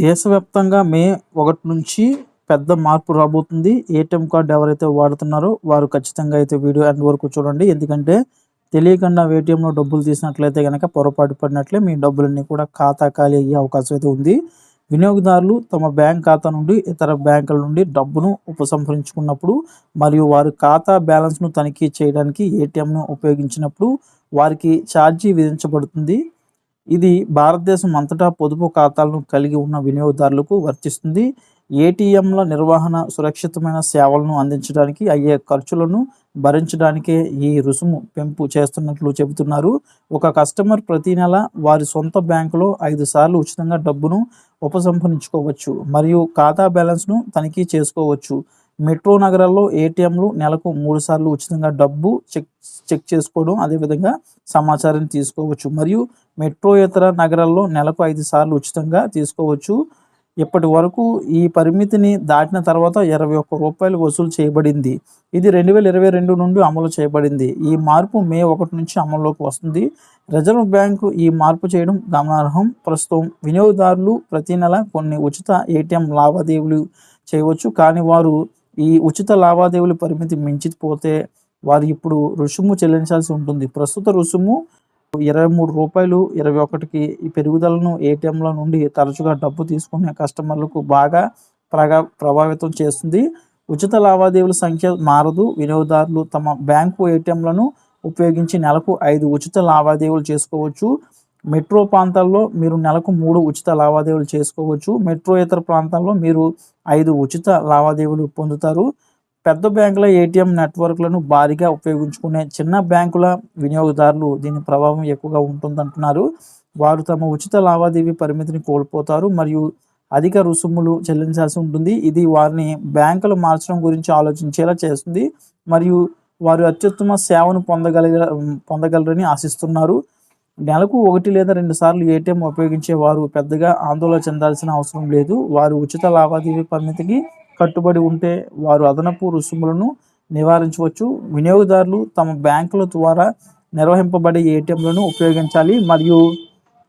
దేశవ్యాప్తంగా మే ఒకటి నుంచి పెద్ద మార్పు రాబోతుంది. ఏటీఎం కార్డు ఎవరైతే వాడుతున్నారో వారు ఖచ్చితంగా అయితే వీడియో ఎండ్ వరకు చూడండి. ఎందుకంటే తెలియకుండా ఏటీఎంలో డబ్బులు తీసినట్లయితే కనుక పొరపాటు పడినట్లే మీ డబ్బులన్నీ కూడా ఖాతా ఖాళీ అయ్యే అవకాశం అయితే ఉంది. వినియోగదారులు తమ బ్యాంక్ ఖాతా నుండి ఇతర బ్యాంకుల నుండి డబ్బును ఉపసంహరించుకున్నప్పుడు మరియు వారి ఖాతా బ్యాలెన్స్ను తనిఖీ చేయడానికి ఏటీఎంను ఉపయోగించినప్పుడు వారికి ఛార్జీ విధించబడుతుంది. ఇది భారతదేశం అంతటా పొదుపు ఖాతాలను కలిగి ఉన్న వినియోగదారులకు వర్తిస్తుంది. ఏటీఎంల నిర్వహణ సురక్షితమైన సేవలను అందించడానికి అయ్యే ఖర్చులను భరించడానికే ఈ రుసుము పెంపు చేస్తున్నట్లు చెబుతున్నారు. ఒక కస్టమర్ ప్రతి నెల వారి సొంత బ్యాంకులో ఐదు సార్లు ఉచితంగా డబ్బును ఉపసంహరించుకోవచ్చు మరియు ఖాతా బ్యాలెన్స్ను తనిఖీ చేసుకోవచ్చు. మెట్రో నగరాల్లో ఏటీఎంలు నెలకు మూడు సార్లు ఉచితంగా డబ్బు చెక్ చెక్ చేసుకోవడం అదేవిధంగా సమాచారం తీసుకోవచ్చు. మరియు మెట్రో ఇతర నగరాల్లో నెలకు ఐదు సార్లు ఉచితంగా తీసుకోవచ్చు. ఇప్పటి వరకు ఈ పరిమితిని దాటిన తర్వాత ఇరవై ఒక్క రూపాయలు వసూలు చేయబడింది. ఇది రెండు వేల ఇరవై రెండు నుండి అమలు చేయబడింది. ఈ మార్పు మే ఒకటి నుంచి అమల్లోకి వస్తుంది. రిజర్వ్ బ్యాంకు ఈ మార్పు చేయడం గమనార్హం. ప్రస్తుతం వినియోగదారులు ప్రతి నెల కొన్ని ఉచిత ఏటీఎం లావాదేవీలు చేయవచ్చు. కానీ వారు ఈ ఉచిత లావాదేవీల పరిమితి మించిపోతే వారు ఇప్పుడు రుసుము చెల్లించాల్సి ఉంటుంది. ప్రస్తుత రుసుము ఇరవై మూడు రూపాయలు ఇరవై ఒకటికి ఈ పెరుగుదలను ఏటీఎంల నుండి తరచుగా డబ్బు తీసుకునే కస్టమర్లకు బాగా ప్రగా ప్రభావితం చేస్తుంది. ఉచిత లావాదేవీల సంఖ్య మారదు. వినియోగదారులు తమ బ్యాంకు ఏటీఎంలను ఉపయోగించి నెలకు ఐదు ఉచిత లావాదేవీలు చేసుకోవచ్చు. మెట్రో ప్రాంతాల్లో మీరు నెలకు మూడు ఉచిత లావాదేవీలు చేసుకోవచ్చు. మెట్రో ఇతర ప్రాంతాల్లో మీరు ఐదు ఉచిత లావాదేవీలు పొందుతారు. పెద్ద బ్యాంకుల ఏటీఎం నెట్వర్క్లను భారీగా ఉపయోగించుకునే చిన్న బ్యాంకుల వినియోగదారులు దీని ప్రభావం ఎక్కువగా ఉంటుందంటున్నారు. వారు తమ ఉచిత లావాదేవీ పరిమితిని కోల్పోతారు మరియు అధిక రుసుములు చెల్లించాల్సి ఉంటుంది. ఇది వారిని బ్యాంకులు మార్చడం గురించి ఆలోచించేలా చేస్తుంది మరియు వారు అత్యుత్తమ సేవను పొందగలిగ పొందగలరని ఆశిస్తున్నారు. నెలకు ఒకటి లేదా రెండు సార్లు ఏటీఎం ఉపయోగించే వారు పెద్దగా ఆందోళన చెందాల్సిన అవసరం లేదు. వారు ఉచిత లావాదేవీ పరిమితికి కట్టుబడి ఉంటే వారు అదనపు రుసుములను నివారించవచ్చు. వినియోగదారులు తమ బ్యాంకుల ద్వారా నిర్వహింపబడే ఏటీఎంలను ఉపయోగించాలి మరియు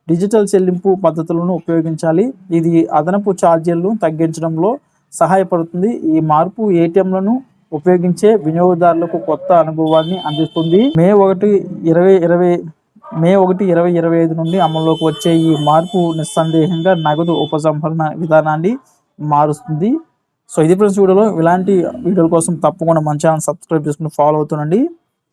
డిజిటల్ చెల్లింపు పద్ధతులను ఉపయోగించాలి. ఇది అదనపు ఛార్జీలను తగ్గించడంలో సహాయపడుతుంది. ఈ మార్పు ఏటీఎంలను ఉపయోగించే వినియోగదారులకు కొత్త అనుభవాన్ని అందిస్తుంది. మే ఒకటి ఇరవై ఇరవై మే ఒకటి ఇరవై ఇరవై ఐదు నుండి అమల్లోకి వచ్చే ఈ మార్పు నిస్సందేహంగా నగదు ఉపసంహరణ విధానాన్ని మారుస్తుంది. సో ఇది ఫ్రెండ్స్ వీడియోలో. ఇలాంటి వీడియోల కోసం తప్పకుండా మన ఛానల్ సబ్స్క్రైబ్ చేసుకుని ఫాలో అవుతుండండి.